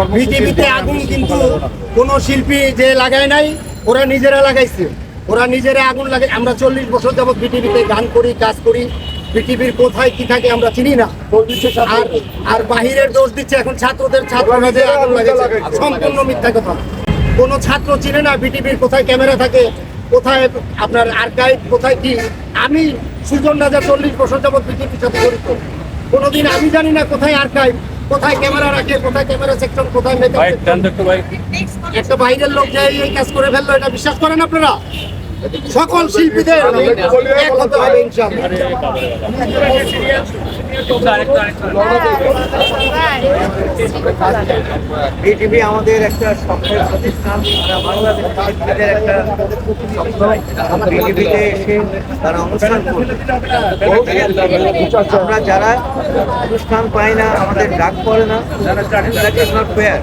পৃথিবীতে আগুন কিন্তু কোনো শিল্পী যে লাগায় নাই, ওরা নিজেরা লাগাইছে। ওরা নিজেরা আগুন লাগাই আমরা চল্লিশ বছর যাবৎ পৃথিবীতে গান করি, কাজ করি। পৃথিবীর কোথায় কি থাকে আমরা চিনি না। আর বাহিরের দোষ দিচ্ছে এখন ছাত্রদের, ছাত্ররা যে আগুন লাগাইছে। সম্পূর্ণ মিথ্যা কথা। কোনো ছাত্র চিনে না পৃথিবীর কোথায় ক্যামেরা থাকে, কোথায় আপনার আর্কাইভ কোথায় কি। আমি সুজন রাজা চল্লিশ বছর যাবৎ পৃথিবীর সাথে জড়িত। কোনোদিন আমি জানি না কোথায় আর্কাইভ কোথায় ক্যামেরা রাখে কোথায় ক্যামেরা সেকশন কোথায় মেকআপ একটা বাইরের লোক যাই এই কাজ করে ফেলল এটা বিশ্বাস করেন আপনারা? সকল শিল্পীদের বিটিভি আমাদের একটা স্বপ্নের প্রতিষ্ঠান সারা বাংলাদেশ শিল্পীদের একটা বিটিভিতে এসে তারা অনুষ্ঠান করবে। আমরা যারা অনুষ্ঠান পাই না, আমাদের ডাক পড়ে না। নট ফেয়ার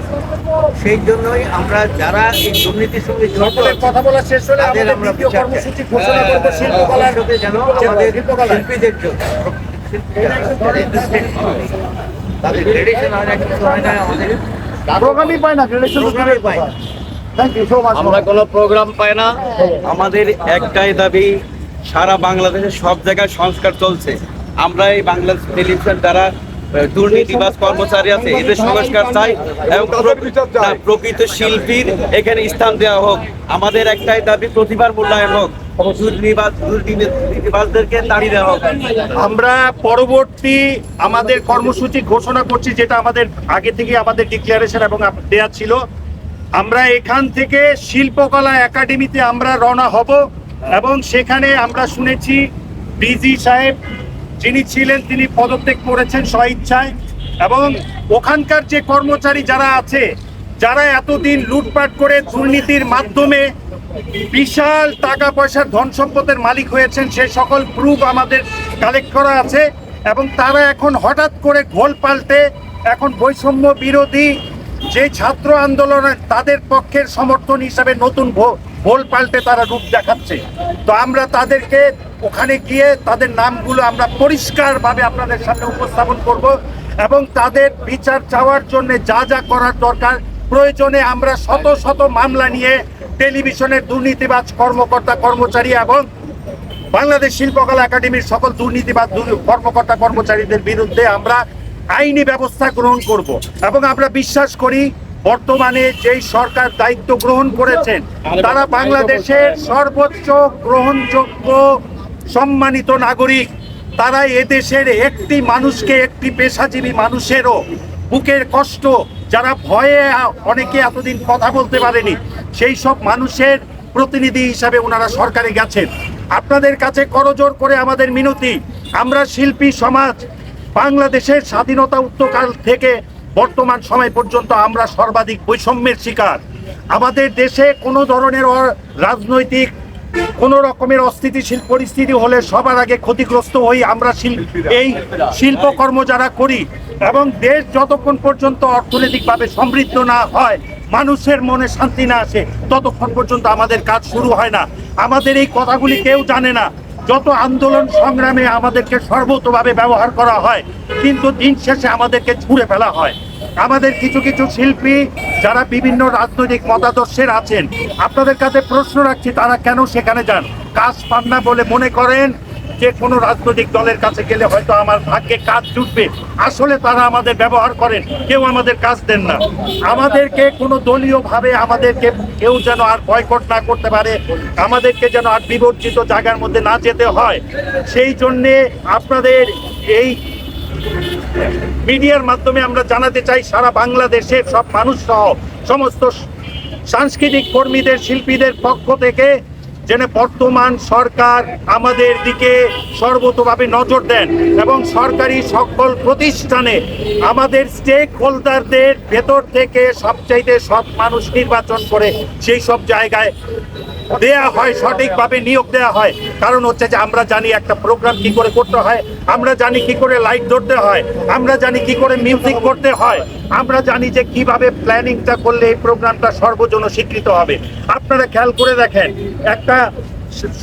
সেই জন্যই আমরা যারা এই দুর্নীতির সঙ্গে জড়িত কথা বলা শেষ হলে আমাদের আমরা। কর্মসূচি ঘোষণা করব শিল্পকলার যেন আমাদের শিল্পীদের জন্য তাদের হয় না কিছু হয় না আমাদের। প্রোগ্রামই পায় না গ্রেডেশন আমরা কোনো প্রোগ্রাম পাই না। আমাদের একটাই দাবি সারা বাংলাদেশে সব জায়গায় সংস্কার চলছে। আমরা এই বাংলাদেশ টেলিভিশন দ্বারা দুর্নীতিবাজ কর্মচারী আছে এদের সংস্কার চাই এবং প্রকৃত শিল্পীর এখানে স্থান দেওয়া হোক। আমাদের একটাই দাবি প্রতিভার মূল্যায়ন হোক। আমরা পরবর্তী আমাদের কর্মসূচি ঘোষণা করছি যেটা আমাদের আগে থেকে আমাদের ডিক্লারেশন এবং দেয়া ছিল। আমরা এখান থেকে শিল্পকলা একাডেমিতে আমরা রওনা হব এবং সেখানে আমরা শুনেছি বিজি সাহেব যিনি ছিলেন, তিনি পদত্যাগ করেছেন স্বইচ্ছায় এবং ওখানকার যে কর্মচারী যারা আছে, যারা এতদিন লুটপাট করে দুর্নীতির মাধ্যমে বিশাল টাকা পয়সার ধন সম্পদের মালিক হয়েছেন, সে সকল প্রুফ আমাদের কালেক্ট করা আছে এবং তারা এখন হঠাৎ করে ঘোল পাল্টে এখন বৈষম্য বিরোধী যে ছাত্র আন্দোলনে তাদের পক্ষের সমর্থন হিসাবে নতুন ভো- ভোল পাল্টে তারা রূপ দেখাচ্ছে। তো আমরা তাদেরকে ওখানে গিয়ে তাদের নামগুলো আমরা পরিষ্কারভাবে আপনাদের সামনে উপস্থাপন করব এবং তাদের বিচার চাওয়ার জন্য যা যা করার দরকার, প্রয়োজনে আমরা শত শত মামলা নিয়ে টেলিভিশনের দুর্নীতিবাজ কর্মকর্তা কর্মচারী এবং বাংলাদেশ শিল্পকলা একাডেমির সকল দুর্নীতিবাদ কর্মকর্তা কর্মচারীদের বিরুদ্ধে আমরা আইনি ব্যবস্থা গ্রহণ করব এবং আমরা বিশ্বাস করি বর্তমানে যেই সরকার দায়িত্ব গ্রহণ করেছেন, তারা বাংলাদেশের সর্বোচ্চ গ্রহণযোগ্য, সম্মানিত নাগরিক। তারা এদেশের একটি মানুষকে একটি পেশাজীবী মানুষেরও বুকের কষ্ট, যারা ভয়ে অনেকে এতদিন কথা বলতে পারেনি, সেই সব মানুষের প্রতিনিধি হিসাবে ওনারা সরকারে গেছেন। আপনাদের কাছে করজোর করে আমাদের মিনতি, আমরা শিল্পী সমাজ, বাংলাদেশের স্বাধীনতা উত্তকাল থেকে বর্তমান সময় পর্যন্ত আমরা সর্বাধিক বৈষম্যের শিকার। আমাদের দেশে কোনো ধরনের রাজনৈতিক কোন রকমের অস্থিতিশীল পরিস্থিতি হলে সবার আগে ক্ষতিগ্রস্ত হই আমরা এই শিল্পকর্ম যারা করি এবং দেশ যতক্ষণ পর্যন্ত অর্থনৈতিকভাবে সমৃদ্ধ না হয়, মানুষের মনে শান্তি না আসে, ততক্ষণ পর্যন্ত আমাদের কাজ শুরু হয় না। আমাদের এই কথাগুলি কেউ জানে না। যত আন্দোলন সংগ্রামে আমাদেরকে সর্বতভাবে ব্যবহার করা হয়, কিন্তু দিন শেষে আমাদেরকে ছুঁড়ে ফেলা হয়। আমাদের কিছু কিছু শিল্পী যারা বিভিন্ন রাজনৈতিক মতাদর্শের আছেন, আপনাদের কাছে প্রশ্ন রাখছি, তারা কেন সেখানে যান? কাজ পান না বলে মনে করেন? যে কোনো রাজনৈতিক দলের কাছে গেলে হয়তো আমার ভাগ্যে কাজ জুটবে। আসলে তারা আমাদের ব্যবহার করেন, কেউ আমাদের কাজ দেন না। আমাদেরকে কোনো দলীয়ভাবে আমাদেরকে কেউ যেন আর বয়কট না করতে পারে, আমাদেরকে যেন আর বিবর্জিত জায়গার মধ্যে না যেতে হয়। সেই জন্যে আপনাদের এই মিডিয়ার মাধ্যমে আমরা জানাতে চাই, সারা বাংলাদেশের সব মানুষ সহ সমস্ত সাংস্কৃতিক কর্মীদের, শিল্পীদের পক্ষ থেকে যেন বর্তমান সরকার আমাদের দিকে সর্বতভাবে নজর দেন এবং সরকারি সকল প্রতিষ্ঠানে আমাদের স্টেক হোল্ডারদের ভেতর থেকে সবচাইতে সব মানুষ নির্বাচন করে সেই সব জায়গায় দেয়া হয়, সঠিকভাবে নিয়োগ দেয়া হয়। কারণ হচ্ছে যে আমরা জানি একটা প্রোগ্রাম কি করে করতে হয়, আমরা জানি কি করে লাইট ধরতে হয়, আমরা জানি কি করে মিউজিক করতে হয়, আমরা জানি যে কীভাবে প্ল্যানিংটা করলে এই প্রোগ্রামটা সর্বজন স্বীকৃত হবে। আপনারা খেয়াল করে দেখেন, একটা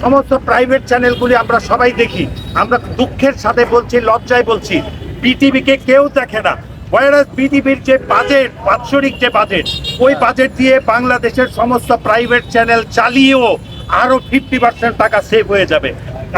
সমস্ত প্রাইভেট চ্যানেলগুলি আমরা সবাই দেখি, আমরা দুঃখের সাথে বলছি, লজ্জায় বলছি। বিটিভিকে কেউ দেখে না। ওয়ারাস পৃথিবীর যে বাজেট বাৎসরিক যে বাজেট ওই বাজেট দিয়ে বাংলাদেশের সমস্ত প্রাইভেট চ্যানেল চালিয়েও আরও ফিফটি পার্সেন্ট টাকা সেভ হয়ে যাবে।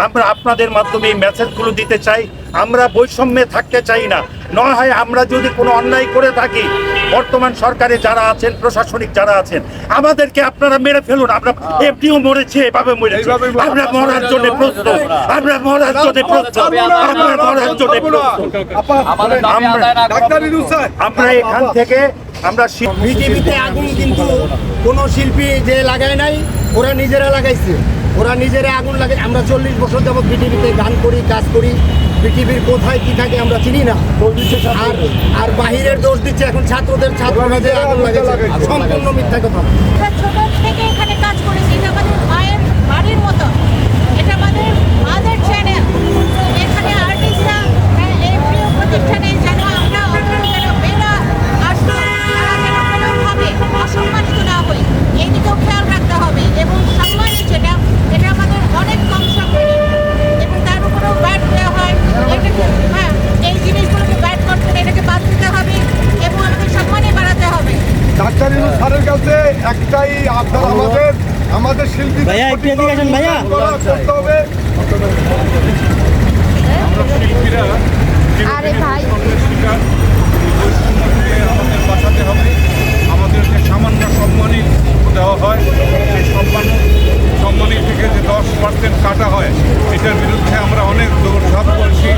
আমরা আপনাদের মাধ্যমে এই মেসেজগুলো দিতে চাই। আমরা বৈষম্যে থাকতে চাই না। নয় হয় আমরা যদি কোনো অন্যায় করে থাকি বর্তমান সরকারে যারা আছেন প্রশাসনিক যারা আছেন আমাদেরকে আপনারা মেরে ফেলুন। আমরা এমনিও মরেছে এভাবে মরেছে। আমরা মরার জন্য প্রস্তুত। আমরা মরার জন্য প্রস্তুত। আমরা মরার জন্য প্রস্তুত। আমরা আমরা এখান থেকে আমরা শি- পৃথিবীতে আগুন কিন্তু কোনো শিল্পী যে লাগায় নাই ওরা নিজেরা লাগাইছে। ওরা নিজেরা আগুন লাগাই আমরা চল্লিশ বছর যাবৎ পৃথিবীতে গান করি কাজ করি। পৃথিবীর কোথায় কি থাকে আমরা চিনি না। আর আর বাহিরের দোষ দিচ্ছে এখন ছাত্রদের ছাত্ররা যে আগুন লাগেছে। সম্পূর্ণ মিথ্যা কথা। ছোট থেকে এখানে কাজ করেছি এটা আমাদের মায়ের বাড়ির মতো। এটা আমাদের মাদের চ্যানেল এখানে আর্টিস্টরা এই প্রিয় প্রতিষ্ঠানে যেন আমরা অন্তত যেন বেলা আসতো তারা যেন কোনোভাবে অসম্মানিত না হই এই দিকেও খেয়াল রাখতে হবে এবং সম্মানিত যেটা এটা আমাদের অনেক কম সম্মানিত এবং তার উপরেও ব্যাট দেওয়া হয় এটাকে হ্যাঁ এই জিনিসগুলোকে ব্যাট করতে এটাকে বাদ দিতে হবে এবং আমাদের সম্মানে বাড়াতে হবে ডাক্তার ইউনুস স্যারের কাছে একটাই আপনার আমাদের। আমাদের শিল্পী ভাইয়া, একটু এদিকে আসেন, ভাইয়া। করতে হবে। আরে ভাই। আমাদের বাঁচাতে হবে আমাদের যে সামান্য সম্মানী দেওয়া হয় সেই সম্মান সম্মানী থেকে যে দশ পার্সেন্ট কাটা হয় এটার বিরুদ্ধে আমরা অনেক দৌড়ঝাঁপ করেছি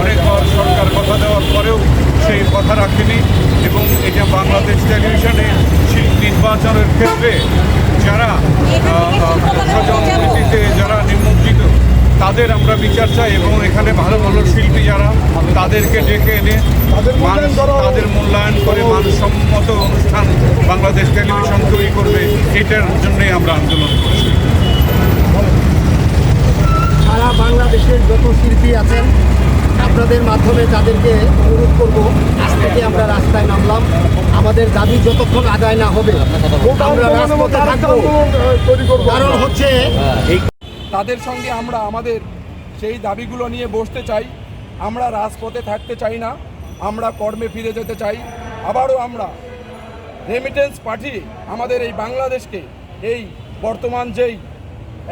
অনেকবার সরকার কথা দেওয়ার পরেও সেই কথা রাখেনি এবং এই যে বাংলাদেশ টেলিভিশনে নির্বাচনের ক্ষেত্রে যারা স্বজনপ্রীতিতে যারা নিমজ্জিত তাদের আমরা বিচার চাই এবং এখানে ভালো ভালো শিল্পী যারা তাদেরকে ডেকে এনে মানুষ তাদের মূল্যায়ন করে মানসম্মত অনুষ্ঠান বাংলাদেশ টেলিভিশন তৈরি করবে এটার জন্যই আমরা আন্দোলন করছি। সারা বাংলাদেশের যত শিল্পী আছেন আপনাদের মাধ্যমে তাদেরকে অনুরোধ করব, আজ থেকে আমরা রাস্তায় নামলাম। আমাদের দাবি যতক্ষণ আদায় না হবে কারণ হচ্ছে, তাদের সঙ্গে আমরা আমাদের সেই দাবিগুলো নিয়ে বসতে চাই। আমরা রাজপথে থাকতে চাই না, আমরা কর্মে ফিরে যেতে চাই। আবারও আমরা রেমিটেন্স পাঠিয়ে আমাদের এই বাংলাদেশকে, এই বর্তমান যেই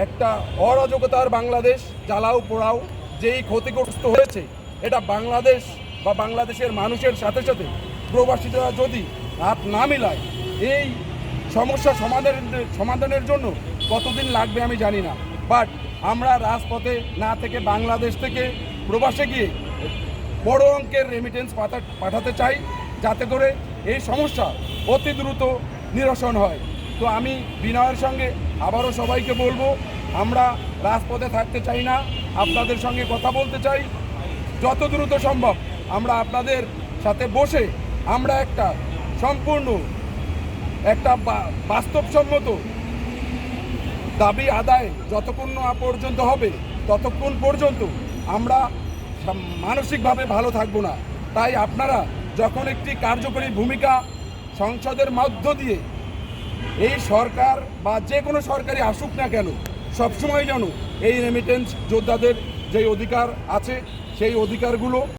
একটা অরাজকতার বাংলাদেশ, জ্বালাও পোড়াও, যেই ক্ষতিগ্রস্ত হয়েছে এটা বাংলাদেশ বা বাংলাদেশের মানুষের সাথে সাথে প্রবাসীরা যদি হাত না মিলায়, এই সমস্যা সমাধানের সমাধানের জন্য কতদিন লাগবে আমি জানি না। বাট আমরা রাজপথে না থেকে বাংলাদেশ থেকে প্রবাসে গিয়ে বড় অঙ্কের রেমিটেন্স পাঠাতে চাই, যাতে করে এই সমস্যা অতি দ্রুত নিরসন হয়। তো আমি বিনয়ের সঙ্গে আবারও সবাইকে বলব, আমরা রাজপথে থাকতে চাই না, আপনাদের সঙ্গে কথা বলতে চাই যত দ্রুত সম্ভব আমরা আপনাদের সাথে বসে আমরা একটা সম্পূর্ণ একটা বাস্তবসম্মত দাবি আদায় যতক্ষণ না পর্যন্ত হবে, ততক্ষণ পর্যন্ত আমরা মানসিকভাবে ভালো থাকব না। তাই আপনারা যখন একটি কার্যকরী ভূমিকা সংসদের মধ্য দিয়ে এই সরকার বা যে কোনো সরকারি আসুক না কেন, সবসময় যেন এই রেমিটেন্স যোদ্ধাদের যে অধিকার আছে সেই অধিকারগুলো